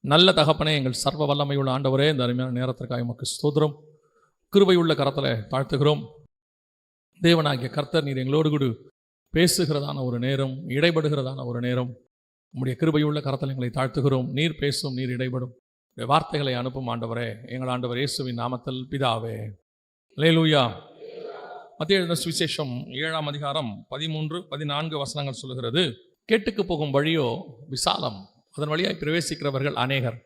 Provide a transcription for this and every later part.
நல்ல தகப்பனே எங்கள் சர்வ வல்லமையுள்ள ஆண்டவரே இந்த அருமையான நேரத்திற்காக உமக்கு ஸ்தோத்திரம். கிருபையுள்ள கரத்தில் தாழ்த்துகிறோம். தேவனாகிய கர்த்தர் நீர் எங்களோடு கூட பேசுகிறதான ஒரு நேரம் இடைபடுகிறதான ஒரு நேரம். உம்முடைய கிருபையுள்ள கரத்தில் எங்களை தாழ்த்துகிறோம். நீர் பேசும் நீர் இடைபடும். வார்த்தைகளை அனுப்பும் ஆண்டவரே எங்கள் ஆண்டவர் இயேசுவின் நாமத்தில் பிதாவே. லேலூயா மத்திய எழுதின சுவிசேஷம் ஏழாம் அதிகாரம் பதிமூன்று பதினான்கு வசனங்கள் சொல்லுகிறது. கேட்டுக்கு போகும் வழியோ விசாலம். அதன் வழியாய் பிரவேசிக்கிறவர்கள் அநேகர்.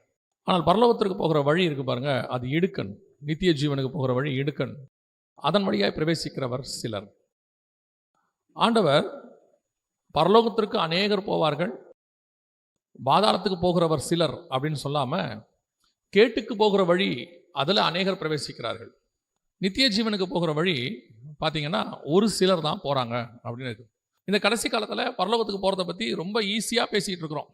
ஆனால் பரலோகத்திற்கு போகிற வழி இருக்கு பாருங்க அது இடுக்கன் நித்திய ஜீவனுக்கு போகிற வழி இடுக்கன் அதன் வழியாய் பிரவேசிக்கிறவர் சிலர். ஆண்டவர் பரலோகத்திற்கு அநேகர் போவார்கள் பாதாளத்துக்கு போகிறவர் சிலர் அப்படின்னு சொல்லாமல் கேட்டுக்கு போகிற வழி அதில் அநேகர் பிரவேசிக்கிறார்கள். நித்திய ஜீவனுக்கு போகிற வழி பார்த்தீங்கன்னா ஒரு சிலர் தான் போகிறாங்க அப்படின்னு இருக்கு. இந்த கடைசி காலத்தில் பரலோகத்துக்கு போகிறத பற்றி ரொம்ப ஈஸியாக பேசிகிட்டு இருக்கிறோம்.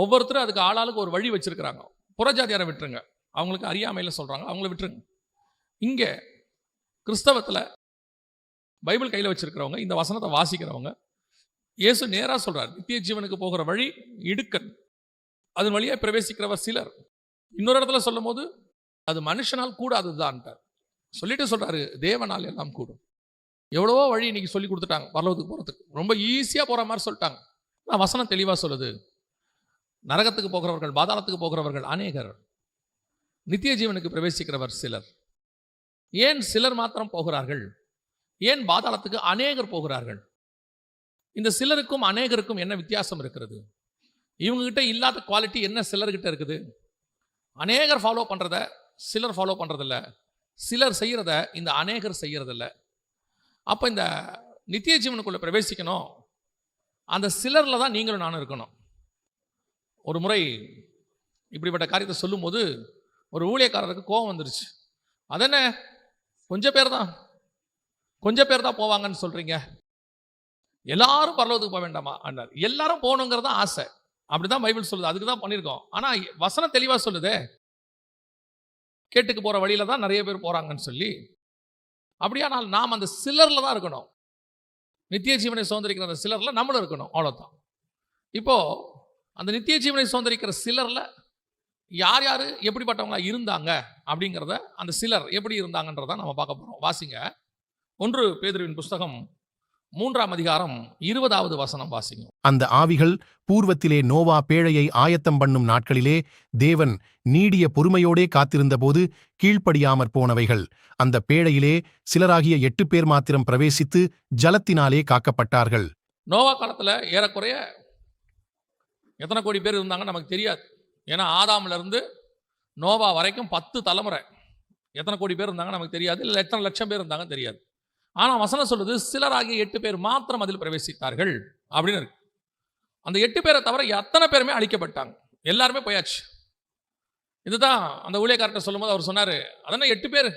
ஒவ்வொருத்தரும் அதுக்கு ஆளாளுக்கு ஒரு வழி வச்சுருக்கிறாங்க. புறஜாதியாரை விட்டுருங்க. அவங்களுக்கு அறியாமையில் சொல்கிறாங்க அவங்கள விட்டுருங்க. இங்கே கிறிஸ்தவத்தில் பைபிள் கையில் வச்சுருக்கிறவங்க இந்த வசனத்தை வாசிக்கிறவங்க இயேசு நேராக சொல்கிறார் நித்திய ஜீவனுக்கு போகிற வழி இடுக்கன். அதன் வழியாக பிரவேசிக்கிறவர் சிலர். இன்னொரு இடத்துல சொல்லும் போது அது மனுஷனால் கூடாது தான்ட்டார் சொல்லிட்டு சொல்கிறாரு தேவனால் எல்லாம் கூடும். எவ்வளவோ வழி இன்னைக்கு சொல்லி கொடுத்துட்டாங்க பரலோகத்துக்கு போகிறதுக்கு ரொம்ப ஈஸியாக போகிற மாதிரி சொல்லிட்டாங்க. நான் வசனம் தெளிவாக சொல்லுது. நரகத்துக்கு போகிறவர்கள் பாதாளத்துக்கு போகிறவர்கள் அநேகர். நித்திய ஜீவனுக்கு பிரவேசிக்கிறவர் சிலர். ஏன் சிலர் மாத்திரம் போகிறார்கள்? ஏன் பாதாளத்துக்கு அநேகர் போகிறார்கள்? இந்த சிலருக்கும் அநேகருக்கும் என்ன வித்தியாசம் இருக்கிறது? இவங்ககிட்ட இல்லாத குவாலிட்டி என்ன சிலர்கிட்ட இருக்குது? அநேகர் ஃபாலோ பண்ணுறத சிலர் ஃபாலோ பண்ணுறதில்ல சிலர் செய்கிறத இந்த அநேகர் செய்கிறதில்ல அப்போ இந்த நித்திய ஜீவனுக்குள்ளே பிரவேசிக்கணும். அந்த சிலரில் தான் நீங்களும் நானும் இருக்கணும். ஒரு முறை இப்படிப்பட்ட காரியத்தை சொல்லும்போது ஒரு ஊழியக்காரருக்கு கோபம் வந்துருச்சு. அதென்ன? கொஞ்சம் பேர் தான். கொஞ்சம் பேர் தான் போவாங்கன்னு சொல்கிறீங்க எல்லாரும் பரலோகத்துக்கு போக வேண்டாமா? அண்ணார் எல்லாரும் போகணுங்கிறது தான் ஆசை. அப்படி தான் பைபிள் சொல்லுது. அதுக்கு தான் பண்ணியிருக்கோம். ஆனால் வசனம் தெளிவாக சொல்லுதே. கேட்டுக்கு போகிற வழியில் தான் நிறைய பேர் போகிறாங்கன்னு சொல்லி. அப்படியானால் நாம் அந்த சிலரில் தான் இருக்கணும். நித்திய ஜீவனை சுதந்திரிக்கிற அந்த சிலரில் நம்மளும் இருக்கணும். அவ்வளோதான் இப்போது அந்த நித்திய ஜீவனை சுதந்திரிக்கிற சிலர்ல யார் யார் எப்படிப்பட்டவங்களா இருந்தாங்க அப்படிங்கிறத அந்த சிலர் எப்படி இருந்தாங்கன்றத நம்ம பார்க்க போறோம். வாசிங்க. ஒன்று பேதுருவின் புஸ்தகம் மூன்றாம் அதிகாரம் இருபதாவது வசனம் வாசிங்க. அந்த ஆவிகள் பூர்வத்திலே நோவா பேழையை ஆயத்தம் பண்ணும் நாட்களிலே தேவன் நீடிய பொறுமையோடே காத்திருந்தபோது கீழ்ப்படியாமற் போனவைகள். அந்த பேழையிலே சிலராகிய எட்டு பேர் மாத்திரம் பிரவேசித்து ஜலத்தினாலே காக்கப்பட்டார்கள். நோவா காலத்துல ஏறக்குறைய எத்தனை கோடி பேர் இருந்தாங்கன்னு நமக்கு தெரியாது. ஏன்னா ஆதாமிலிருந்து நோவா வரைக்கும் பத்து தலைமுறை. எத்தனை கோடி பேர் இருந்தாங்க நமக்கு தெரியாது. இல்லை எத்தனை லட்சம் பேர் இருந்தாங்க தெரியாது. ஆனால் வசனம் சொல்லுது சிலராகிய எட்டு பேர் மாத்திரம் அதில் பிரவேசித்தார்கள். அப்படின்னு இருக்கு. அந்த எட்டு பேரை தவிர எத்தனை பேருமே அழிக்கப்பட்டாங்க. எல்லாருமே போயாச்சு. இதுதான் அந்த ஊழியக்கார்ட்ட சொல்லும்போது அவர் சொன்னார் அதென்ன எட்டு பேர்?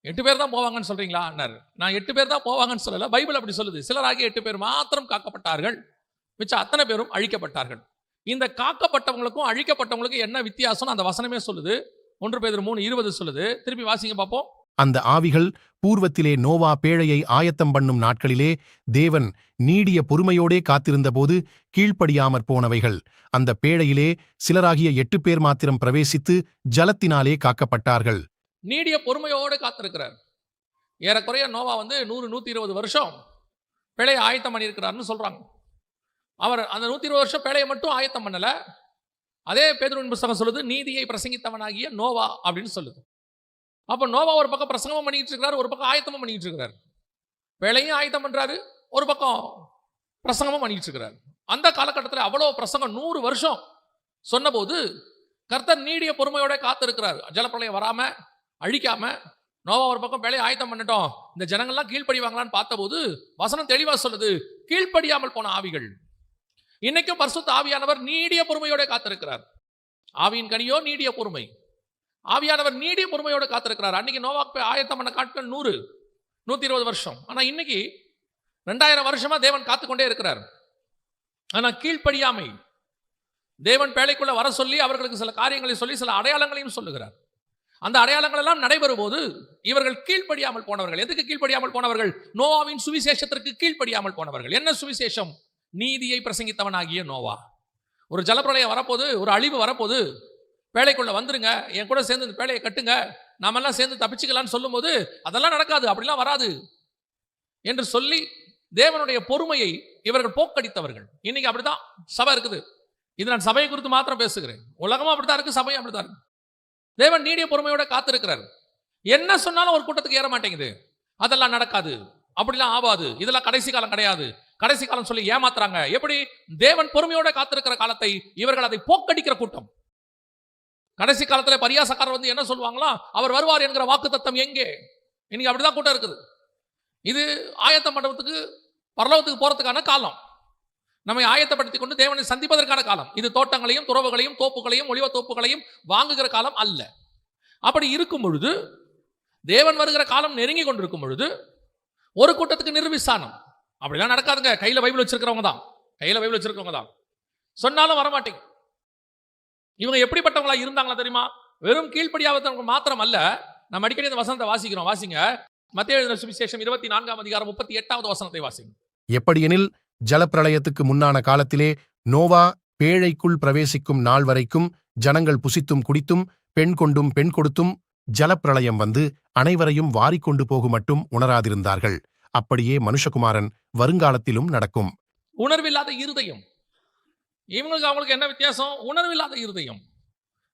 எட்டு பேர் தான் போவாங்கன்னு சொல்கிறீங்களா அண்ணார் நான் எட்டு பேர் தான் போவாங்கன்னு சொல்லலை. பைபிள் அப்படி சொல்லுது. சிலராகிய எட்டு பேர் மாத்திரம் காக்கப்பட்டார்கள். மிச்சம் அத்தனை பேரும் அழிக்கப்பட்டார்கள். இந்த காக்கப்பட்டவங்களுக்கும் அழிக்கப்பட்டவங்களுக்கும் என்ன வித்தியாசம்னு அந்த வசனமே சொல்லுது. ஒன்று பேர் மூணு இருபது சொல்லுது. திருப்பி வாசிங்க பார்ப்போம் அந்த ஆவிகள் பூர்வத்திலே நோவா பேழையை ஆயத்தம் பண்ணும் நாட்களிலே தேவன் நீடிய பொறுமையோடே காத்திருந்தபோது கீழ்ப்படியாமற் போனவைகள். அந்த பேழையிலே சிலராகிய எட்டு பேர் மாத்திரம் பிரவேசித்து ஜலத்தினாலே காக்கப்பட்டார்கள். நீடிய பொறுமையோடு காத்திருக்கிறார். ஏறக்குறைய நோவா வந்து நூறு நூற்றி இருபது வருஷம் பிழையை ஆயத்தம் பண்ணியிருக்கிறார்னு சொல்கிறாங்க அவர் அந்த நூற்றி இருபது வருஷம் பேழையை மட்டும் ஆயத்தம் பண்ணலை. அதே பேதுருவின் புஸ்தகம் சொல்லுது நீதியை பிரசங்கித்தவனாகிய நோவா அப்படின்னு சொல்லுது. அப்போ நோவா ஒரு பக்கம் பிரசங்கமும் பண்ணிட்டு இருக்கிறார் ஒரு பக்கம் ஆயத்தமும் பண்ணிட்டு இருக்கிறார். பிழையும் ஆயத்தம் பண்ணுறாரு ஒரு பக்கம் பிரசங்கமும் பண்ணிட்டு இருக்கிறார். அந்த காலகட்டத்தில் அவ்வளோ பிரசங்கம் நூறு வருஷம் சொன்னபோது கர்த்தர் நீடிய பொறுமையோட காத்திருக்கிறார். ஜலப்பிரளயம் வராம அழிக்காம நோவா ஒரு பக்கம் வேலையை ஆயத்தம் பண்ணிட்டோம் இந்த ஜனங்கள்லாம் கீழ்ப்படிவாங்களான்னு பார்த்தபோது வசனம் தெளிவாக சொல்லுது கீழ்ப்படியாமல் போன ஆவிகள். இன்னைக்கும் பரிசுத்த ஆவியானவர் நீடிய பொறுமையோட காத்திருக்கிறார். ஆவியின் கனியோ நீடிய பொறுமை. ஆவியானவர் நீடிய பொறுமையோட காத்திருக்கிறார். அன்னைக்கு நோவாக்கு போய் ஆயத்தம் பண்ண காட்கள் நூறு நூத்தி இருபது வருஷம். ஆனா இன்னைக்கு ரெண்டாயிரம் வருஷமா தேவன் காத்துக்கொண்டே இருக்கிறார். ஆனா கீழ்ப்படியாமை. தேவன் பேழைக்குள்ள வர சொல்லி அவர்களுக்கு சில காரியங்களை சொல்லி சில அடையாளங்களையும் சொல்லுகிறார். அந்த அடையாளங்கள் எல்லாம் நடைபெறும் போது இவர்கள் கீழ்ப்படியாமல் போனவர்கள். எதுக்கு கீழ்ப்படியாமல் போனவர்கள்? நோவாவின் சுவிசேஷத்திற்கு கீழ்ப்படியாமல் போனவர்கள். என்ன சுவிசேஷம்? நீதியை பிரசங்கித்தவனாகிய நோவா. ஒரு ஜலப்பிரளயம் வரப்போது ஒரு அழிவு வரப்போகுது பேழைக்குள்ள வந்துருங்க என் கூட சேர்ந்து இந்த பேழையை கட்டுங்க நாமெல்லாம் சேர்ந்து தப்பிச்சுக்கலான்னு சொல்லும்போது அதெல்லாம் நடக்காது அப்படிலாம் வராது. என்று சொல்லி தேவனுடைய பொறுமையை இவர்கள் போக்கடித்தவர்கள். இன்னைக்கு அப்படிதான் சபை இருக்குது. இது நான் சபையை குறித்து மாத்திரம் பேசுகிறேன். உலகமும் அப்படித்தான் இருக்கு சபையும் அப்படித்தான் இருக்கு. தேவன் நீடிய பொறுமையோட காத்திருக்கிறார். என்ன சொன்னாலும் ஒரு கூட்டத்துக்கு ஏற மாட்டேங்குது. அதெல்லாம் நடக்காது. அப்படிலாம் ஆகாது இதெல்லாம் கடைசி காலம் கிடையாது. கடைசி காலம் சொல்லி ஏமாத்துறாங்க. எப்படி? தேவன் பொறுமையோட காத்திருக்கிற காலத்தை இவர்கள் அதை போக்கடிக்கிற கூட்டம். கடைசி காலத்துல பரியாசக்காரர் வந்து என்ன சொல்லுவாங்களா? அவர் வருவார் என்கிற வாக்கு தத்தம் எங்கே? இன்னைக்கு அப்படிதான் கூட்டம் இருக்குது. இது ஆயத்த மண்டபத்துக்கு பரலோகத்துக்கு போறதுக்கான காலம். நம்மை ஆயத்தப்படுத்தி கொண்டு தேவனை சந்திப்பதற்கான காலம். இது தோட்டங்களையும் துறவுகளையும் தோப்புகளையும் ஒளிவ தோப்புகளையும் வாங்குகிற காலம் அல்ல. அப்படி இருக்கும் பொழுது தேவன் வருகிற காலம் நெருங்கி கொண்டிருக்கும் பொழுது ஒரு கூட்டத்துக்கு நிர்விசானம். அப்படிலாம் நடக்காதுங்க. கையில பைபிள் வச்சிருக்கிறவங்க தான். கையில பைபிள் வச்சிருக்கவங்க தான். சொன்னாலும் வரமாட்டேங்க. இவங்க எப்படிப்பட்டவங்களா இருந்தாங்களா தெரியுமா? வெறும் கீழ்ப்படியாவதவங்க மாத்திரம் அல்ல நம்ம அடிக்கடி இந்த வசனத்தை வாசிக்கிறோம். வாசிங்க. மத்திய எழுதின சுவிசேஷம் இருபத்தி நான்காம் அதிகாரம் முப்பத்தி எட்டாவது வசனத்தை வாசிங்க. எப்படியெனில் ஜலப்பிரளயத்துக்கு முன்னான காலத்திலே நோவா பேழைக்குள் பிரவேசிக்கும் நாள் வரைக்கும் ஜனங்கள் புசித்தும் குடித்தும் பெண் கொண்டும் பெண் கொடுத்தும் ஜலப்பிரளயம் வந்து அனைவரையும் வாரிக்கொண்டு போகும் மட்டும் உணராதிருந்தார்கள். அப்படியே மனுஷகுமாரன் வருங்காலத்திலும் நடக்கும். உணர்வில்லாத இருதயம். இவங்களுக்கு அவங்களுக்கு என்ன வித்தியாசம்? உணர்வில்லாத இருதயம்.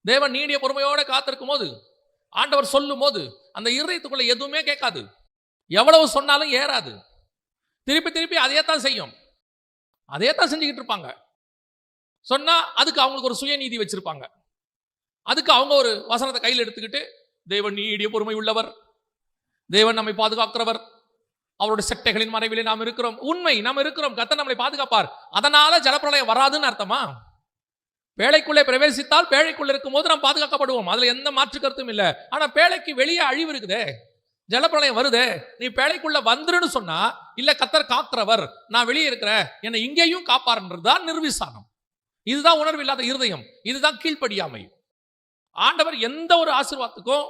தேவன் நீடிய பொறுமையோட காத்திருக்கும் போது ஆண்டவர் சொல்லும் போது அந்த இருதயத்துக்குள்ள எதுவுமே கேட்காது. எவ்வளவு சொன்னாலும் ஏறாது. திருப்பி திருப்பி அதே தான் செய்யும். அதே தான் செஞ்சுக்கிட்டு இருப்பாங்க. சொன்னால் அதுக்கு அவங்களுக்கு ஒரு சுயநீதி வச்சிருப்பாங்க. அதுக்கு அவங்க ஒரு வசனத்தை கையில் எடுத்துக்கிட்டு தேவன் நீடிய பொறுமை உள்ளவர். தேவன் நம்மை பாதுகாக்கிறவர். அவருடைய சட்டைகளின் மறைவிலே நாம் இருக்கிறோம். உண்மை நாம் இருக்கிறோம். கத்த நம்மளை பாதுகாப்பார். அதனால ஜலப்பிரளயம் வராதுன்னு அர்த்தமா? பேழைக்குள்ளே பிரவேசித்தால் பேழைக்குள்ள இருக்கும்போது நாம் பாதுகாக்கப்படுவோம். அதுல எந்த மாற்று கருத்தும் இல்லை. ஆனா பேழைக்கு வெளியே அழிவு இருக்குதே. ஜலப்பிரளயம் வருதே. நீ பேழைக்குள்ள வந்துருன்னு சொன்னா இல்ல கத்தர் காக்கிறவர். நான் வெளியே இருக்கிறேன். என்னை இங்கேயும் காப்பாருன்றதுதான் நிர்விசானம். இதுதான் உணர்வு இல்லாத இருதயம். இதுதான் கீழ்ப்படியாமை. ஆண்டவர் எந்த ஒரு ஆசீர்வாதத்துக்கும்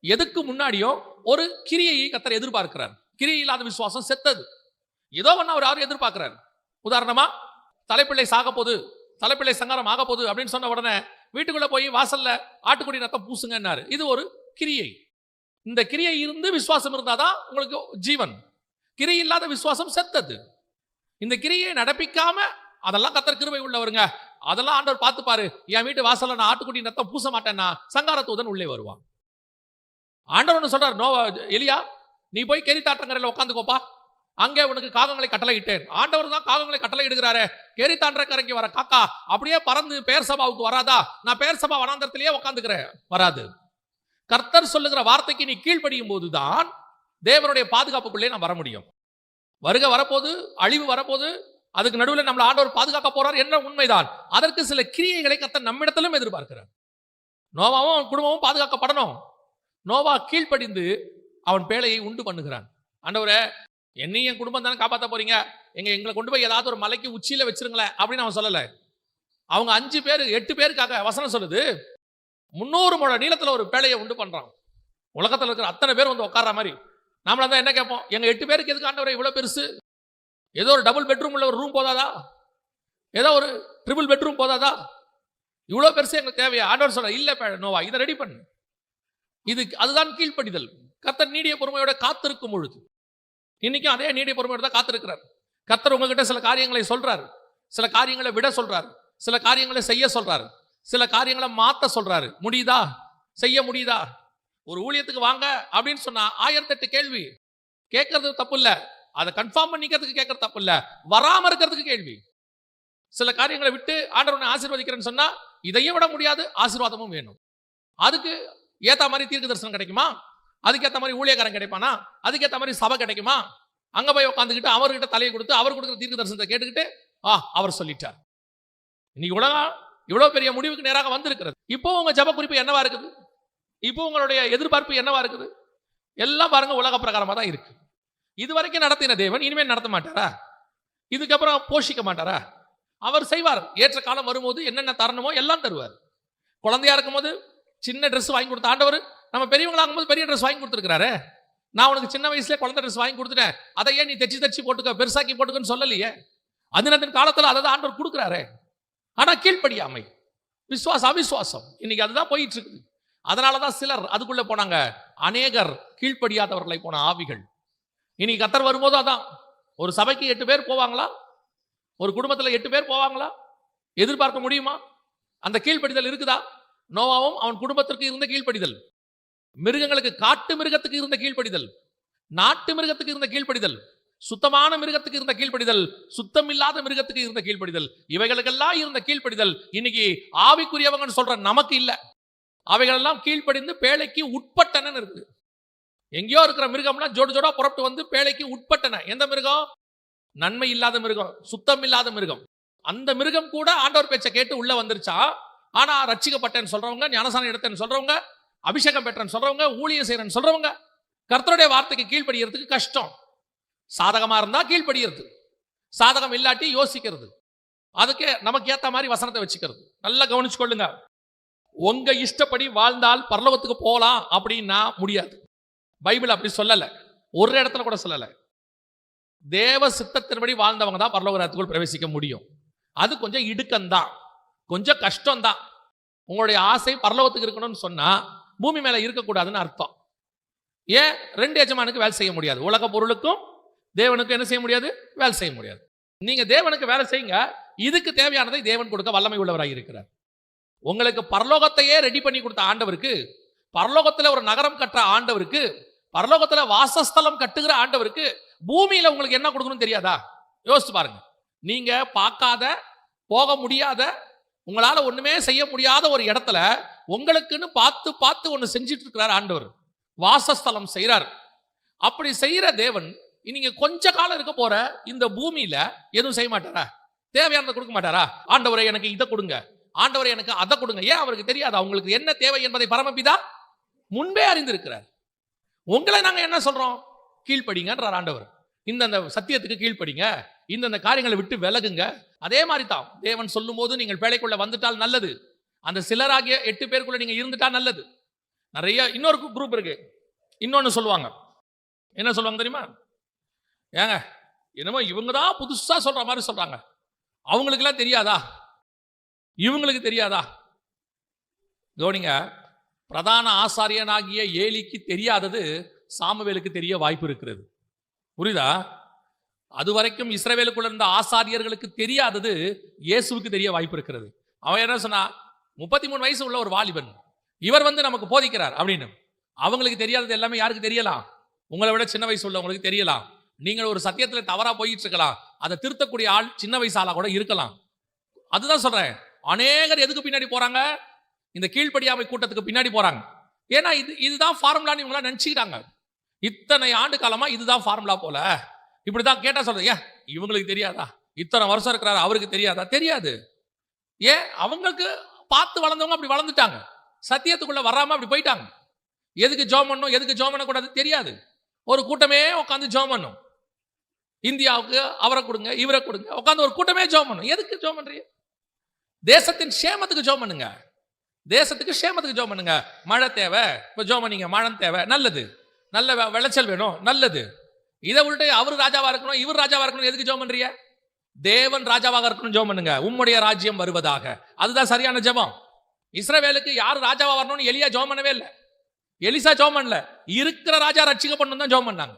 எதுக்கு முன்னாடியும் ஒரு கிரியையை கத்தர் எதிர்பார்க்கிறார். கிரியை இல்லாத விசுவாசம் செத்தது. ஏதோ ஒன்று அவர் யாரும் எதிர்பார்க்கிறார். உதாரணமா தலைப்பிள்ளை சாக போகுது தலைப்பிள்ளை சங்காரம் ஆக போகுது அப்படின்னு சொன்ன உடனே வீட்டுக்குள்ளே போய் வாசல்ல ஆட்டுக்குடி ரத்தம் பூசுங்கன்னாரு. இது ஒரு கிரியை. இந்த கிரியை இருந்து விசுவாசம் இருந்தாதான் உங்களுக்கு ஜீவன். கிரி இல்லாத விசுவாசம் செத்தது. இந்த கிரியை நடப்பிக்காம அதெல்லாம் கத்தர் கிருபை உள்ளவருங்க. அதெல்லாம் ஆண்டவர் பார்த்துப்பாரு. என் வீட்டு வாசல்ல நான் ஆட்டுக்குடி ரத்தம் பூச மாட்டேன்னா சங்காரத்தூதன் உள்ளே வருவான். ஆண்டவர் ஒன்று சொல்றார் நோ எலியா நீ போய் கேரி தாட்டங்கரையில் உட்காந்துக்கோப்பா அங்கே உனக்கு காகங்களை கட்டளை இட்டேன் ஆண்டவர் தான் காகங்களை கட்டளை கேரி தாண்டக்கரைக்கு வர காக்கா அப்படியே பறந்து பேர் சபாவுக்கு வராதா? நான் பேர் சபா வனாந்தரத்திலேயே உட்காந்துக்கிறேன் வராது. கர்த்தர் சொல்லுகிற வார்த்தைக்கு நீ கீழ்ப்படியும் போதுதான் தேவனுடைய பாதுகாப்புக்குள்ளே நான் வர முடியும். வருக வரப்போது அழிவு வரப்போது அதுக்கு நடுவில் நம்மளை ஆண்டவர் பாதுகாக்க போறார் என்ன உண்மைதான். அதற்கு சில கிரியைகளை கர்த்தர் நம்மிடத்திலும் எதிர்பார்க்கிறார். நோவாவும் அவன் குடும்பமும் பாதுகாக்கப்படணும். நோவா கீழ்ப்படிந்து அவன் பேழையை உண்டு பண்ணுகிறான். ஆண்டவரே என்னையும் என் குடும்பம் தானே காப்பாற்ற போறீங்க? எங்க எங்களை கொண்டு போய் ஏதாவது ஒரு மலைக்கு உச்சியில வச்சிருங்களேன் அப்படின்னு அவன் சொல்லலை. அவங்க அஞ்சு பேர் எட்டு பேருக்காக வசனம் சொல்லுது. முன்னூறு முழ நீளத்தில் ஒரு பேழையை உண்டு பண்ணுறான் உலகத்தில் இருக்கிற அத்தனை பேர் வந்து உட்கார்ற மாதிரி. நாமளா தான் என்ன கேட்போம்? எங்கள் எட்டு பேருக்கு எதுக்கு ஆண்டவரை இவ்வளோ பெருசு? ஏதோ ஒரு டபுள் பெட்ரூம் உள்ள ஒரு ரூம் போதாதா? ஏதோ ஒரு ட்ரிபிள் பெட்ரூம் போதாதா? இவ்வளோ பெருசு எங்களுக்கு தேவையா? ஆண்டவர் சொல்ல இல்லை பே- நோவா இதை ரெடி பண்ணு. இது அதுதான் கீழ்ப்படிதல். கத்தர் நீடிய பொறுமையோட காத்திருக்கும் பொழுது. இன்னைக்கும் அதே நீடிய பொறுமையோட தான் காத்திருக்கிறார். கர்த்தர் உங்ககிட்ட சில காரியங்களை சொல்றாரு. சில காரியங்களை விட சொல்றாரு. சில காரியங்களை செய்ய சொல்றாரு. சில காரியங்களை மாத்த சொல்றாரு. முடியுதா? செய்ய முடியுதா? ஒரு ஊழியத்துக்கு வாங்க அப்படின்னு சொன்னா ஆயிரத்தெட்டு கேள்வி. கேட்கறது தப்பு இல்ல. அதை கன்ஃபார்ம் பண்ணிக்கிறதுக்கு கேட்கறது தப்பு இல்ல. வராம இருக்கிறதுக்கு கேள்வி. சில காரியங்களை விட்டு ஆண்டவனை ஆசீர்வதிக்கிறேன்னு சொன்னா இதையும் விட முடியாது ஆசீர்வாதமும் வேணும். அதுக்கு ஏத்த மாதிரி தீர்க்க தரிசனம் கிடைக்குமா? அதுக்கேற்ற மாதிரி ஊழியக்காரன் கிடைப்பானா? அதுக்கேற்ற மாதிரி சபை கிடைக்குமா? அங்க போய் உட்காந்துக்கிட்டு அவர்கிட்ட தலையை கொடுத்து அவர் கொடுக்குற தீர்க்க தரிசனத்தை கேட்டுக்கிட்டு ஆ அவர் சொல்லிட்டார். இன்னைக்கு உலகம் இவ்வளவு பெரிய முடிவுக்கு நேராக வந்திருக்கிறது. இப்போ உங்க ஜப குறிப்பு என்னவா இருக்குது? இப்போ உங்களுடைய எதிர்பார்ப்பு என்னவா இருக்குது? எல்லாம் பாருங்க உலக பிரகாரமா தான் இருக்கு. இது வரைக்கும் நடத்தின தேவன் இனிமேல் நடத்த மாட்டாரா? இதுக்கப்புறம் போஷிக்க மாட்டாரா? அவர் செய்வார். ஏற்ற காலம் வரும்போது என்னென்ன தரணுமோ எல்லாம் தருவார். குழந்தையா இருக்கும்போது சின்ன ட்ரெஸ் வாங்கி கொடுத்த ஆண்டவர் நம்ம பெரியவங்களாகும் போது பெரிய ட்ரெஸ் வாங்கி கொடுத்துருக்காரு நான் உனக்கு சின்ன வயசுல குழந்தை ட்ரெஸ் வாங்கி கொடுத்துட்டேன். அதை ஏன் நீ தைச்சு தைச்சு போட்டுக்க பெருசாக்கி போட்டுக்கன்னு சொல்லலையே? அதினத்தின் காலத்தில் அதை தான் ஆண்டவர் கொடுக்குறாரு. ஆனால் கீழ்ப்படியாமை. விசுவாசம் அவிசுவாசம். இன்னைக்கு அதுதான் போயிட்டு இருக்குது அதனாலதான் சிலர் அதுக்குள்ளே போனாங்க. அநேகர் கீழ்ப்படியாதவர்களை போன ஆவிகள். இன்னைக்கு கத்தர் வரும்போது அதான். ஒரு சபைக்கு எட்டு பேர் போவாங்களா? ஒரு குடும்பத்தில் எட்டு பேர் போவாங்களா? எதிர்பார்க்க முடியுமா? அந்த கீழ்ப்படிதல் இருக்குதா? நோவாவும் அவன் குடும்பத்திற்கு இருந்த கீழ்ப்படிதல். மிருகங்களுக்கு காட்டு மிருகத்துக்கு இருந்த கீழ்ப்படிதல் நாட்டு மிருகத்துக்கு இருந்த கீழ்ப்படிதல் சுத்தமான மிருகத்துக்கு இருந்த கீழ்ப்படிதல் சுத்தம் இல்லாத மிருகத்துக்கு இருந்த கீழ்ப்படிதல் இவைகளுக்கெல்லாம் இருந்த கீழ்ப்படிதல் இன்னைக்கு ஆவிக்குரியவங்கன்னு சொல்ற நமக்கு இல்லை. அவைகளெல்லாம் கீழ்ப்படிந்து பேழைக்கு உட்பட்டன இருக்குது. எங்கேயோ இருக்கிற மிருகம்லாம் ஜோடு ஜோடா புறப்பட்டு வந்து பேழைக்கு உட்பட்டன. எந்த மிருகம்? நன்மை இல்லாத மிருகம் சுத்தம் இல்லாத மிருகம். அந்த மிருகம் கூட ஆண்டவர் பேச்சை கேட்டு உள்ள வந்துருச்சா? ஆனா ரட்சிக்கப்பட்டேன்னு சொல்றவங்க ஞானசானம் எடுத்தேன்னு சொல்றவங்க அபிஷேகம் பெற்றேன்னு சொல்றவங்க ஊழியம் செய்யறேன்னு சொல்றவங்க. கர்த்தருடைய வார்த்தைக்கு கீழ்ப்படியறதுக்கு கஷ்டம். சாதகமா இருந்தா கீழ்ப்படியறது. சாதகம் இல்லாட்டி யோசிக்கிறது. அதுக்கு நமக்கு ஏத்த மாதிரி வசனத்தை வச்சுக்கிறது. நல்லா கவனிச்சு கொள்ளுங்க. உங்க இஷ்டப்படி வாழ்ந்தால் பரலோகத்துக்கு போகலாம் அப்படின்னா முடியாது. பைபிள் அப்படி சொல்லல. ஒரு இடத்துல கூட சொல்லல. தேவ சித்தத்தின்படி வாழ்ந்தவங்க தான் பரலோக ராஜ்யத்துக்குள் பிரவேசிக்க முடியும். அது கொஞ்சம் இடுக்கம்தான். கொஞ்சம் கஷ்டம்தான். உங்களுடைய ஆசை பரலோகத்துக்கு இருக்கணும்னு சொன்னா பூமி மேலே இருக்கக்கூடாதுன்னு அர்த்தம். ஏன்? ரெண்டு எஜமானுக்கு வேலை செய்ய முடியாது. உலக பொருளுக்கும் தேவனுக்கும் என்ன செய்ய முடியாது? வேலை செய்ய முடியாது. நீங்க தேவனுக்கு வேலை செய்யுங்க. இதுக்கு தேவையானதை தேவன் கொடுக்க வல்லமை உள்ளவராக இருக்கிறார். உங்களுக்கு பரலோகத்தையே ரெடி பண்ணி கொடுத்த ஆண்டவருக்கு பரலோகத்தில் ஒரு நகரம் கட்டுற ஆண்டவருக்கு பரலோகத்தில் வாசஸ்தலம் கட்டுகிற ஆண்டவருக்கு பூமியில உங்களுக்கு என்ன கொடுக்கணும்னு தெரியாதா? யோசிச்சு பாருங்க. நீங்க பார்க்காத போக முடியாத உங்களால் ஒன்றுமே செய்ய முடியாத ஒரு இடத்துல உங்களுக்குன்னு பார்த்து பார்த்து ஒன்று செஞ்சிட்டு இருக்கிறார் ஆண்டவர். வாசஸ்தலம் செய்கிறார் அப்படி செய்கிற தேவன் நீங்க கொஞ்ச காலம் இருக்க போற இந்த பூமியில எதுவும் செய்ய மாட்டாரா? தேவையானதை கொடுக்க மாட்டாரா? ஆண்டவரை எனக்கு இதை கொடுங்க. ஆண்டவரை எனக்கு அதை கொடுங்க. ஏன் அவருக்கு தெரியாது? அவங்களுக்கு என்ன தேவை என்பதை பரமபிதா முன்பே அறிந்திருக்கிறார். உங்களை நாங்கள் என்ன சொல்றோம்? கீழ்ப்படிங்கன்றார் ஆண்டவர். இந்தந்த சத்தியத்துக்கு கீழ்ப்படிங்க. இந்தந்த காரியங்களை விட்டு விலகுங்க. அதே மாதிரி தான் தேவன் சொல்லும்போது நீங்கள் பேழைக்குள்ள வந்துட்டால் நல்லது. அந்த சிலராகிய எட்டு பேருக்குள்ள நீங்க இருந்துட்டா நல்லது. நிறைய இன்னொரு குரூப் இருக்கு. இன்னொன்னு சொல்லுவாங்க. என்ன சொல்லுவாங்க தெரியுமா? ஏங்க என்னமோ இவங்க தான் புதுசா சொல்ற மாதிரி சொல்றாங்க. அவங்களுக்கெல்லாம் தெரியாதா? இவங்களுக்கு தெரியாதா? கவனிங்க பிரதான ஆசாரியனாகிய ஏலிக்கு தெரியாதது சாமுவேலுக்கு தெரிய வாய்ப்பு இருக்கிறது. புரியுதா? அது வரைக்கும் இஸ்ரேவேலுக்குள்ள இருந்த ஆசாரியர்களுக்கு தெரியாதது இயேசுவுக்கு தெரிய வாய்ப்பு இருக்கிறது. அவன் என்ன சொன்னா முப்பத்தி மூணு வயசு உள்ள ஒரு வாலிபன். இவர் வந்து நமக்கு போதிக்கிறார் அப்படின்னு. அவங்களுக்கு தெரியாதது எல்லாமே யாருக்கு தெரியலாம்? உங்களை விட சின்ன வயசு உள்ளவங்களுக்கு தெரியலாம். நீங்கள் ஒரு சத்தியத்தில் தவறாக போயிட்டு இருக்கலாம் அதை திருத்தக்கூடிய ஆள் சின்ன வயசு ஆளாக கூட இருக்கலாம். அதுதான் சொல்றேன். அநேகர் எதுக்கு பின்னாடி போறாங்க? இந்த கீழ்ப்படியாமை கூட்டத்துக்கு பின்னாடி போறாங்க. ஏன்னா இது இதுதான் ஃபார்முலான்னு இவங்களாம் நினச்சிக்கிறாங்க. இத்தனை ஆண்டு காலமாக இதுதான் ஃபார்முலா போல. இப்படிதான் கேட்டா சொல்றது ஏன்? இவங்களுக்கு தெரியாதா? இத்தனை வருஷம் இருக்கிறாரு அவருக்கு தெரியாதா? தெரியாது. ஏன்? அவங்களுக்கு பார்த்து வளர்ந்தவங்க அப்படி வளர்ந்துட்டாங்க. சத்தியத்துக்குள்ள வராம அப்படி போயிட்டாங்க. எதுக்கு ஜோம் பண்ணும் எதுக்கு ஜோம் பண்ணக்கூடாது தெரியாது. ஒரு கூட்டமே உட்காந்து ஜோம் பண்ணும். இந்தியாவுக்கு அவரை கொடுங்க இவரை கொடுங்க. உட்காந்து ஒரு கூட்டமே ஜோம் பண்ணும். எதுக்கு ஜோம் பண்றீங்க? தேசத்தின் சேமத்துக்கு ஜோம் பண்ணுங்க. தேசத்துக்கு சேமத்துக்கு ஜோம் பண்ணுங்க. மழை தேவை இப்போ ஜோம் பண்ணீங்க. மழை தேவை. நல்லது. நல்ல விளைச்சல் வேணும். நல்லது. இதை விட்டு அவர் ராஜாவா இருக்கணும் இவர் ராஜாவா இருக்கணும் எதுக்கு ஜோம் பண்றிய தேவன் ராஜாவாக இருக்கணும் ஜோம் பண்ணுங்க. உம்முடைய ராஜ்யம் வருவதாக. அதுதான் சரியான ஜெபம். இஸ்ரவேலுக்கு யார் ராஜாவா வரணும்னு எலியா ஜோம் பண்ணவே இல்லை. எலிசா ஜோம் பண்ணல. இருக்கிற ராஜா ரட்சிக்கப்படணும் தான் ஜோம் பண்ணாங்க.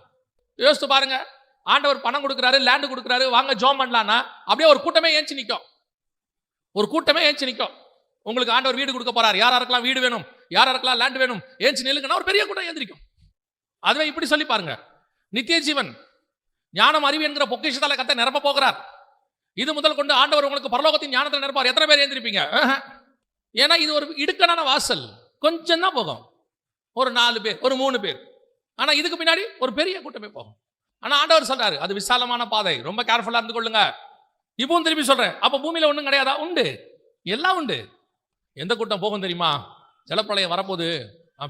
யோசித்து பாருங்க. ஆண்டவர் பணம் கொடுக்குறாரு லேண்டு கொடுக்குறாரு வாங்க ஜோம் பண்ணலான்னா அப்படியே ஒரு கூட்டமே ஏஞ்சி நிற்கும் ஒரு கூட்டமே ஏஞ்சி நிற்கும் உங்களுக்கு ஆண்டவர் வீடு கொடுக்க போறார். யார் யாருக்கெல்லாம் வீடு வேணும். யார் இருக்கலாம் லேண்ட் வேணும். ஏஞ்சி நிலுங்கன்னா ஒரு பெரிய கூட்டம் ஏந்திரிக்கும். அதுவே இப்படி சொல்லி பாருங்க. நித்திய ஜீவன் ஞானம் அறிவு என்கிற பொக்கிஷத்தால கத்தை நிரப்ப போகிறார். இது முதல் கொண்டு ஆண்டவர் உங்களுக்கு பரலோகத்தின் ஞானத்தில் நிரப்பார். எத்தனை பேர் ஏந்திருப்பீங்க ஏன்னா இது ஒரு இடுக்கனான வாசல். கொஞ்சம் தான் போகும். ஒரு நாலு பேர் ஒரு மூணு பேர். ஆனா இதுக்கு பின்னாடி ஒரு பெரிய கூட்டமே போகும். ஆனா ஆண்டவர் சொல்றாரு அது விசாலமான பாதை. ரொம்ப கேர்ஃபுல்லா இருந்து கொள்ளுங்க. இப்பவும் திருப்பி சொல்றேன். அப்ப பூமியில ஒண்ணும் கிடையாதா? உண்டு. எல்லாம் உண்டு. எந்த கூட்டம் போகும் தெரியுமா? ஜலப்பிரளயம் வரப்போகுது.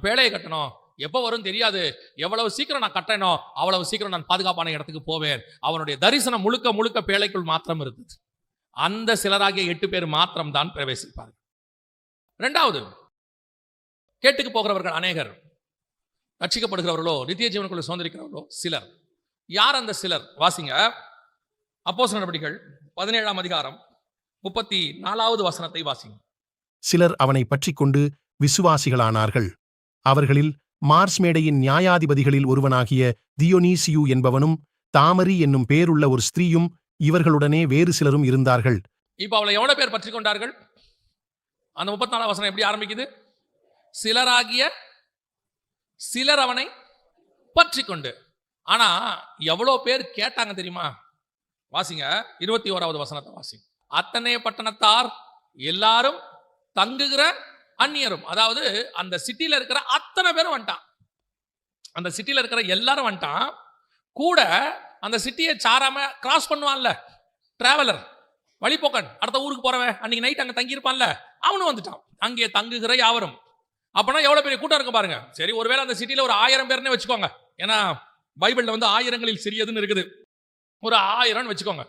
பேழையை கட்டணும். எப்போ வரும் தெரியாது. எவ்வளவு சீக்கிரம் நான் கட்டணும் அவ்வளவு சீக்கிரம் நான் பாதுகாப்பான இடத்துக்கு போவேன். அவனுடைய தரிசனம் முழுக்க முழுக்க பேழைக்குள் மாத்திரம் இருந்தது. அந்த சிலராகிய எட்டு பேர் மாத்திரம் தான் பிரவேசிப்பார்கள். ரெண்டாவது கேட்டுக்கு போகிறவர்கள் அநேகர். ரட்சிக்கப்படுகிறவர்களோ நித்திய ஜீவனுக்குள்ள சுதந்திரிக்கிறவர்களோ சிலர். யார் அந்த சிலர்? வாசிங்க. அப்போச நடவடிக்கைகள் பதினேழாம் அதிகாரம் முப்பத்தி நாலாவது வசனத்தை வாசிங்க. சிலர் அவனை பற்றிக்கொண்டு விசுவாசிகளானார்கள். அவர்களில் மார்ஸ் மேடையின் நியாயாதிபதிகளில் ஒருவனாகிய தியோனீசியு என்பவனும் தாமரி என்னும் பேருள்ள ஒரு ஸ்திரீயும் இவர்களுடனே வேறு சிலரும் இருந்தார்கள். இப்போ அவளை எவ்வளவு பேர் பற்றி கொண்டார்கள்? அந்த முப்பத்தி நாலாம் வசனம் எப்படி ஆரம்பிக்குது? சிலராகிய சிலர் அவனை பற்றி கொண்டு. ஆனா எவ்வளோ பேர் கேட்டாங்க தெரியுமா? வாசிங்க இருபத்தி ஓராவது வசனத்தை வாசிங்க. அத்தனை பட்டணத்தார் எல்லாரும் தங்குகிற அந்நியரும். அதாவது அந்த சிட்டியில் இருக்கிற அத்தனை பேரும் வந்துட்டான். அந்த சிட்டியில் இருக்கிற எல்லாரும் வந்துட்டான். கூட அந்த சிட்டியை சாராம கிராஸ் பண்ணுவான்ல டிராவலர் வழிபோக்கன் அடுத்த ஊருக்கு போறவன் அன்னைக்கு நைட் அங்கே தங்கியிருப்பான்ல அவனும் வந்துட்டான். அங்கே தங்குகிற யாவரும். அப்போனா எவ்வளோ பெரிய கூட்டம் இருக்கு பாருங்க. சரி ஒருவேளை அந்த சிட்டியில் ஒரு ஆயிரம் பேர்னே வச்சுக்கோங்க. ஏன்னா பைபிளில் வந்து ஆயிரங்களில் சிறியதுன்னு இருக்குது. ஒரு ஆயிரம்னு வச்சுக்கோங்க.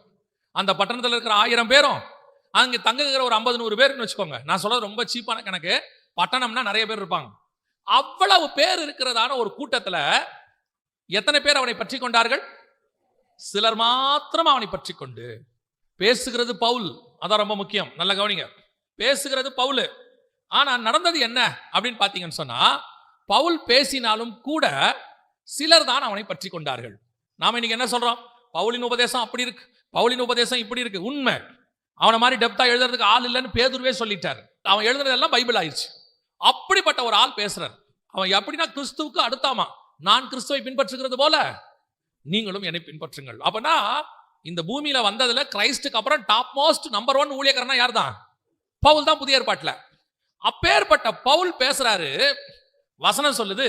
அந்த பட்டணத்தில் இருக்கிற ஆயிரம் பேரும் அங்கே தங்குகிற ஒரு ஐம்பது நூறு பேர்னு வச்சுக்கோங்க. நான் சொல்றது ரொம்ப சீப்பான கணக்கு. பட்டணம்னா நிறைய பேர் இருப்பாங்க. அவ்வளவு பேர் இருக்கிறதான ஒரு கூட்டத்தில் எத்தனை பேர் அவனை பற்றி கொண்டார்கள்? சிலர் மாத்திரம் அவனை பற்றி கொண்டு. பேசுகிறது பவுல். அதான் ரொம்ப முக்கியம். நல்ல கவனிங்க. பேசுகிறது பவுல். ஆனா நடந்தது என்ன அப்படின்னு பார்த்தீங்கன்னு சொன்னா பவுல் பேசினாலும் கூட சிலர் தான் அவனை பற்றி கொண்டார்கள். நாம இன்னைக்கு என்ன சொல்றோம்? பவுலின் உபதேசம் அப்படி இருக்கு. பவுலின் உபதேசம் இப்படி இருக்கு. உண்மை. அவனை மாதிரி டெப்தா எழுதுறதுக்கு ஆள் இல்லைன்னு பேதுருவே சொல்லிட்டார். அவன் எழுதுனதெல்லாம் பைபிள் ஆயிடுச்சு. அப்படிப்பட்ட ஒரு ஆள் பேசுறார். அவன் எப்படின்னா கிறிஸ்துவுக்கு அடுத்தாமா? நான் கிறிஸ்துவை பின்பற்றுகிறது போல நீங்களும் என்னை பின்பற்றுங்கள். அப்பனா இந்த பூமியில வந்ததுல கிரைஸ்டுக்கு அப்புறம் டாப் மோஸ்ட் நம்பர் ஒன் ஊழியக்காரனா யார் தான் பவுல் தான் புதிய ஏற்பாட்டில். அப்பேற்பட்ட பவுல் பேசுறாரு வசனம் சொல்லுது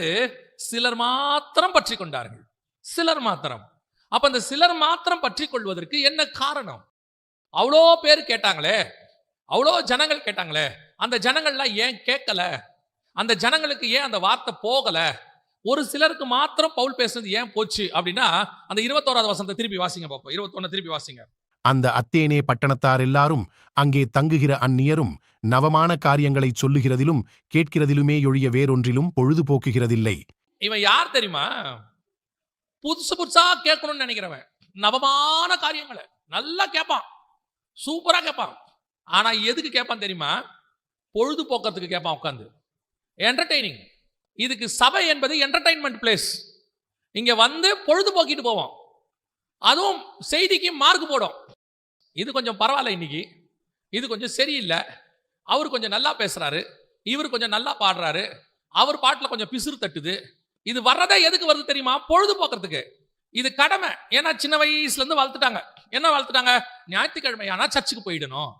சிலர் மாத்திரம் பற்றி கொண்டார்கள் சிலர் மாத்திரம். அப்ப அந்த சிலர் மாத்திரம் பற்றி கொள்வதற்கு என்ன காரணம்? அவ்வளோ பேர் கேட்டாங்களே அவ்வளோ ஜனங்கள் கேட்டாங்களே அந்த ஜனங்கள்லாம் ஏன் கேட்கல? அந்த ஜனங்களுக்கு ஏன் அந்த வார்த்தை போகல? ஒரு சிலருக்கு மாத்திரம் பவுல் பேசுனது ஏன் போச்சு அப்படின்னா அந்த இருபத்தோராவது வசனத்தை திருப்பி வாசிங்க பார்ப்போம் இருபத்தொன்னு திருப்பி வாசிங்க. அந்த அத்தேனே பட்டணத்தார் எல்லாரும் அங்கே தங்குகிற அந்நியரும் நவமான காரியங்களைச் சொல்லுகிறதிலும் கேட்கிறதிலுமே ஒழிய வேறொன்றிலும் பொழுதுபோக்குகிறதில்லை. இவன் யார் தெரியுமா? புதுசு புதுசா கேட்கணும்னு நினைக்கிறவன். நவமான காரியங்களை நல்லா கேட்பான். சூப்பராக கேட்பான் ஆனால் எதுக்கு கேட்பான் தெரியுமா? பொழுதுபோக்கத்துக்கு கேட்பான் உட்காந்து என்டர்டெய்னிங் இதுக்கு சபை என்பது என்டர்டைன்மெண்ட் பிளேஸ் இங்கே வந்து பொழுதுபோக்கிட்டு போவோம். அதுவும் செய்திக்கு மார்க் போடும். இது கொஞ்சம் பரவாயில்ல இன்னைக்கு. இது கொஞ்சம் சரியில்லை. அவர் கொஞ்சம் நல்லா பேசுறாரு. இவர் கொஞ்சம் நல்லா பாடுறாரு. அவர் பாட்டில் கொஞ்சம் பிசுறு தட்டுது. இது வர்றதே எதுக்கு வருது தெரியுமா? பொழுதுபோக்குறதுக்கு. இது கடமை. ஏன்னா சின்ன வயசுலேருந்து வளர்த்துட்டாங்க. என்ன வளர்த்துட்டாங்க ஞாயிற்றுக்கிழமையானா சர்ச்சுக்கு போயிடணும்.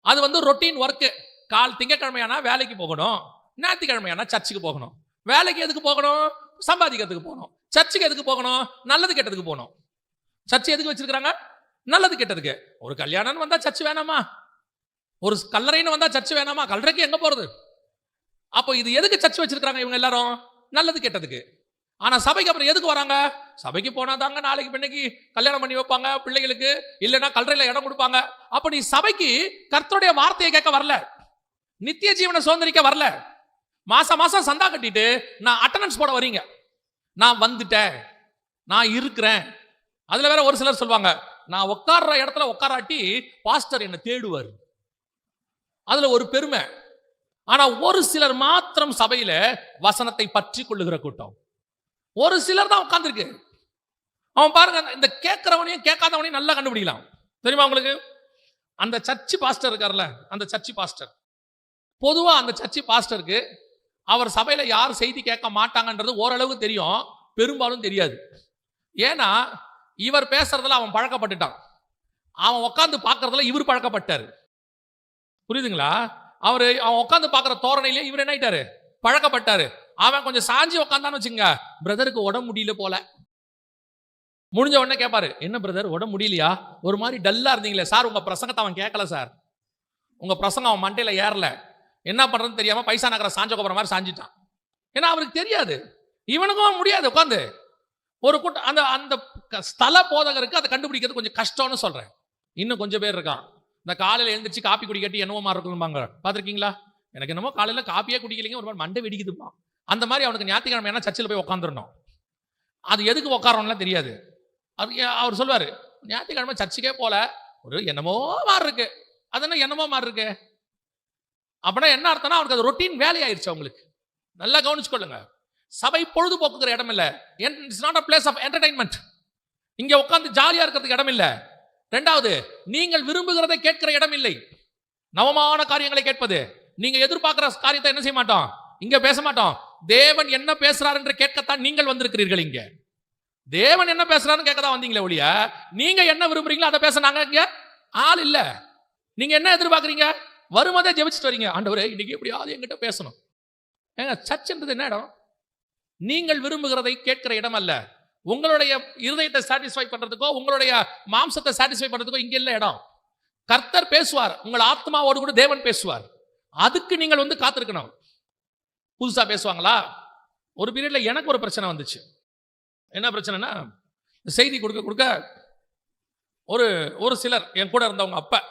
அது வந்து ரொட்டீன் ஒர்க்கு கால் திங்கக்கிழமையானா வேலைக்கு போகணும். ஞாயிற்றுக்கிழமையானா சர்ச்சுக்கு போகணும். வேலைக்கு எதுக்கு போகணும்? சம்பாதிக்கிறதுக்கு போகணும். சர்ச்சுக்கு எதுக்கு போகணும்? நல்லது கெட்டதுக்கு போகணும். சர்ச் எதுக்கு வச்சிருக்கிறாங்க? நல்லது கெட்டதுக்கு. ஒரு கல்யாணம்னு வந்தால் சர்ச் வேணாமா? ஒரு கல்லறைன்னு வந்தால் சர்ச் வேணாமா? கல்லறைக்கு எங்கே போகிறது அப்போ இது எதுக்கு சர்ச் வச்சிருக்கிறாங்க இவங்க எல்லாரும்? நல்லது கெட்டதுக்கு. ஆனால் சபைக்கு அப்புறம் எதுக்கு வராங்க? சபைக்கு போனால் தாங்க நாளைக்கு பின்னைக்கு கல்யாணம் பண்ணி வைப்பாங்க பிள்ளைகளுக்கு. இல்லைன்னா கல்லறையில் இடம் கொடுப்பாங்க. அப்படி நீ சபைக்கு கர்த்தருடைய வார்த்தையை கேட்க வரல. நித்திய ஜீவனை சுதந்திரிக்க வரல. மாசம் மாசம் சந்தா கட்டிட்டு நான் அட்டண்டன்ஸ் போட வரீங்க. நான் வந்துட்டேன். நான் இருக்கிறேன். அதில் வேற ஒரு சிலர் சொல்லுவாங்க நான் உட்கார்ற இடத்துல உட்காராட்டி பாஸ்டர் என்னை தேடுவார். அதில் ஒரு பெருமை. ஆனால் ஒரு சிலர் மாத்திரம் சபையில் வசனத்தை பற்றி கொள்ளுகிற கூட்டம். ஒரு சிலர் தான் உட்காந்துருக்கு அவன் பாருங்க இந்த கேட்கிறவனையும் கேட்காதவனையும் நல்லா கண்டுபிடிக்கலாம். தெரியுமா உங்களுக்கு? அந்த சர்ச்சு பாஸ்டர் இருக்கார்ல அந்த சர்ச்சு பாஸ்டர். பொதுவா அந்த சர்ச்சு பாஸ்டருக்கு அவர் சபையில யார் செய்தி கேட்க மாட்டாங்கன்றது ஓரளவுக்கு தெரியும் பெரும்பாலும் தெரியாது. ஏன்னா இவர் பேசுறதுல அவன் பழக்கப்பட்டுட்டான். அவன் உட்காந்து பார்க்கறதுல இவர் பழக்கப்பட்டாரு. புரியுதுங்களா? அவர் அவன் உட்காந்து பார்க்குற தோரணையிலே இவர் என்ன ஆயிட்டாரு? பழக்கப்பட்டாரு. அவன் கொஞ்சம் சாஞ்சி உக்காந்தான்னு வச்சுங்க பிரதருக்கு உடம்பு முடியல போல. முடிஞ்ச உடனே கேட்பாரு என்ன பிரதர் உடம்பு முடியலையா? ஒரு மாதிரி டல்லா இருந்தீங்களே. சார் உங்க பிரசங்கத்தை அவன் கேட்கல சார். உங்க பிரசங்கம் அவன் மண்டையில ஏறல. என்ன பண்றதுன்னு தெரியாம பைசா நகர சாஞ்ச கோபுற மாதிரி சாஞ்சிட்டான். ஏன்னா அவருக்கு தெரியாது. இவனுக்கும் முடியாது உட்காந்து ஒரு கூட்டம் அந்த அந்த க- ஸ்தல போதகருக்கு அதை கண்டுபிடிக்கிறது கொஞ்சம் கஷ்டம்னு சொல்றேன். இன்னும் கொஞ்சம் பேர் இருக்கான். இந்த காலையில் எழுந்திரிச்சு காப்பி குடிக்கட்டி என்னவோ இருக்கணும்பாங்க பார்த்துருக்கீங்களா? எனக்கு என்னமோ காலையில் காப்பியே குடிக்கலைங்க ஒரு மாதிரி மண்டை வெடிக்குதுப்பான் அந்த மாதிரி அவனுக்கு ஞாயிற்றுக்கிழமை என்ன? சர்ச்சில் போய் உட்காந்துடணும் அது எதுக்கு உட்காரோம்லாம் தெரியாது. அது அவர் சொல்வார் ஞாயிற்றுக்கிழமை சர்ச்சுக்கே போல. ஒரு என்னமோ மாதிரி இருக்கு. அதென்ன என்னமோ மாதிரி இருக்கு? அப்படின்னா என்ன அர்த்தம்னா அவனுக்கு அது ரொட்டீன் வேலையாயிருச்சு அவங்களுக்கு. நல்லா கவனிச்சுக்கொள்ளுங்க. சபை பொழுதுபோக்குகிற இடம் இல்லை. It's not a place of entertainment இங்கே உட்காந்து ஜாலியாக இருக்கிறதுக்கு இடம் இல்லை. ரெண்டாவது நீங்கள் விரும்புகிறதை கேட்கிற இடம் இல்லை. நவமான காரியங்களை கேட்பது. நீங்கள் எதிர்பார்க்குற காரியத்தை என்ன செய்ய மாட்டோம்? இங்கே பேச மாட்டோம். தேவன் என்ன பேசுறார் என்று கேட்கத்தான் நீங்கள் வந்திருக்கிறீர்கள் இங்க. தேவன் என்ன பேசுறாருன்னு கேட்க தான் வந்தீங்களே ஒழிய நீங்க என்ன விரும்புறீங்களோ அதை பேச நாங்க இங்க ஆள் இல்ல. நீங்க என்ன எதிர்பார்க்கறீங்க? வரும்போதே ஜெபிச்சுட்டு வரீங்க. ஆண்டவரே இன்னைக்கு எப்படியாவது என்கிட்ட பேசணும். ஏங்க சர்ச்ன்றது என்ன இடம்? நீங்கள் விரும்புகிறதை கேட்கிற இடம் அல்ல. உங்களுடைய இருதயத்தை சாட்டிஸ்ஃபை பண்றதுக்கோ உங்களுடைய மாம்சத்தை சாட்டிஸ்ஃபை பண்றதுக்கோ இங்க இல்ல இடம். கர்த்தர் பேசுவார். உங்கள் ஆத்மாவோடு கூட தேவன் பேசுவார். அதுக்கு நீங்கள் வந்து காத்திருக்கணும். புதுசாக பேசுவாங்களா? ஒரு பீரியடில் எனக்கு ஒரு பிரச்சனை வந்துச்சு. என்ன பிரச்சனைனா செய்தி கொடுக்க கொடுக்க ஒரு ஒரு சிலர் என் கூட இருந்தவங்க அப்பா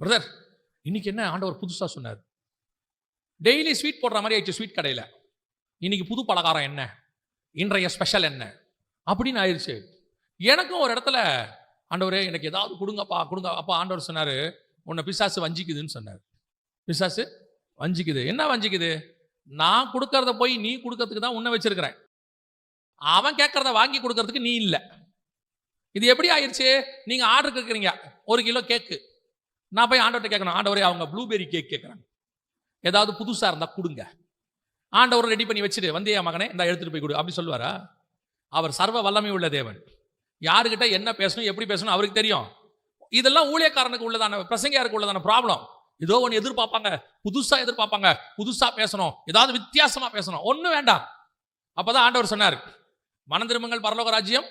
பிரதர் இன்னைக்கு என்ன ஆண்டவர் புதுசாக சொன்னார். டெய்லி ஸ்வீட் போடுற மாதிரி ஆயிடுச்சு ஸ்வீட் கடையில். இன்னைக்கு புது பலகாரம் என்ன? இன்றைய ஸ்பெஷல் என்ன? அப்படின்னு ஆயிடுச்சு. எனக்கும் ஒரு இடத்துல ஆண்டவரே எனக்கு ஏதாவது கொடுங்கப்பா கொடுங்க அப்பா ஆண்டவர் சொன்னார் உன்னை பிசாசு வஞ்சிக்குதுன்னு சொன்னார். பிசாசு வஞ்சிக்குது. என்ன வஞ்சிக்குது? நான் கொடுக்கறத போய் நீ கொடுக்கறதுக்கு தான் உன்னை வச்சிருக்கிறேன். அவன் கேட்கறத வாங்கி கொடுக்கறதுக்கு நீ இல்லை. இது எப்படி ஆயிடுச்சு நீங்க ஆர்டர் கேட்குறீங்க. ஒரு கிலோ கேக்கு நான் போய் ஆண்டவர்கிட்ட கேட்கணும். ஆண்டவரே அவங்க ப்ளூபெரி கேக் கேட்குறாங்க. ஏதாவது புதுசாக இருந்தால் கொடுங்க. ஆண்டவர் ரெடி பண்ணி வச்சுட்டு வந்தியா மகனே இந்த எடுத்துகிட்டு போய் கொடு. அப்படி சொல்லுவாரா? அவர் சர்வ வல்லமை உள்ள தேவன். யாருக்கிட்ட என்ன பேசணும் எப்படி பேசணும் அவருக்கு தெரியும். இதெல்லாம் ஊழியக்காரனுக்கு உள்ளதான பிரசங்கியாருக்கு உள்ளதான ப்ராப்ளம் ஏதோ ஒன்று எதிர்பார்ப்பாங்க. புதுசாக எதிர்பார்ப்பாங்க. புதுசாக பேசணும். ஏதாவது வித்தியாசமாக பேசணும். ஒன்றும் வேண்டாம். அப்பதான் ஆண்டவர் சொன்னார் மனம் பரலோக ராஜ்யம்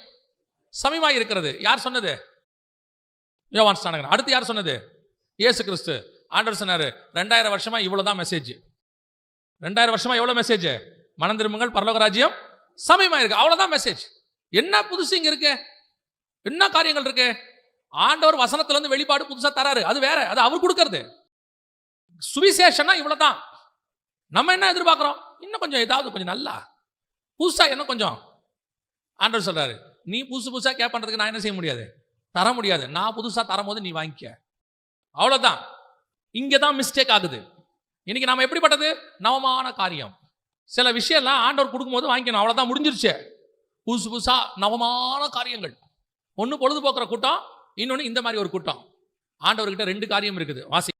சமீபமாக இருக்கிறது. யார் சொன்னது? யோவான் ஸ்நானகன். அடுத்து யார் சொன்னது? ஏசு கிறிஸ்து. ஆண்டவர் சொன்னார் ரெண்டாயிரம் வருஷமாக இவ்வளோ தான் மெசேஜ் ரெண்டாயிரம் வருஷமாக எவ்வளோ மெசேஜ் மனம் பரலோக ராஜ்யம் சமயமாக இருக்கு. அவ்வளோதான் மெசேஜ் என்ன புதுசு இங்கே இருக்கு? என்ன காரியங்கள் இருக்கு? ஆண்டவர் வசனத்துலேருந்து வெளிப்பாடு புதுசாக தராரு. அது வேற. அது அவர் கொடுக்கறது. சுவிசேஷன்னா இவ்வளோ தான் நம்ம என்ன எதிர்பார்க்குறோம்? இன்னும் கொஞ்சம் ஏதாவது கொஞ்சம் நல்லா. புதுசாக என்ன கொஞ்சம்? ஆண்டவர் சொல்கிறாரு நீ புதுசு புதுசாக கேப் பண்றதுக்கு நான் என்ன செய்ய முடியாது? தர முடியாது. நான் புதுசாக தரும்போது நீ வாங்கிக்க. அவ்வளோதான் இங்கே தான் மிஸ்டேக் ஆகுது. இன்னைக்கு நம்ம எப்படிப்பட்டது? நவமான காரியம். சில விஷயம்லாம் ஆண்டவர் கொடுக்கும்போது வாங்கிக்கணும். அவ்வளோதான் முடிஞ்சிருச்சு. புதுசு புதுசாக நவமான காரியங்கள். ஒன்று பொழுதுபோக்குற கூட்டம் இன்னொன்று இந்த மாதிரி ஒரு கூட்டம். ஆண்டவர்கிட்ட ரெண்டு காரியம் இருக்குது. வாசி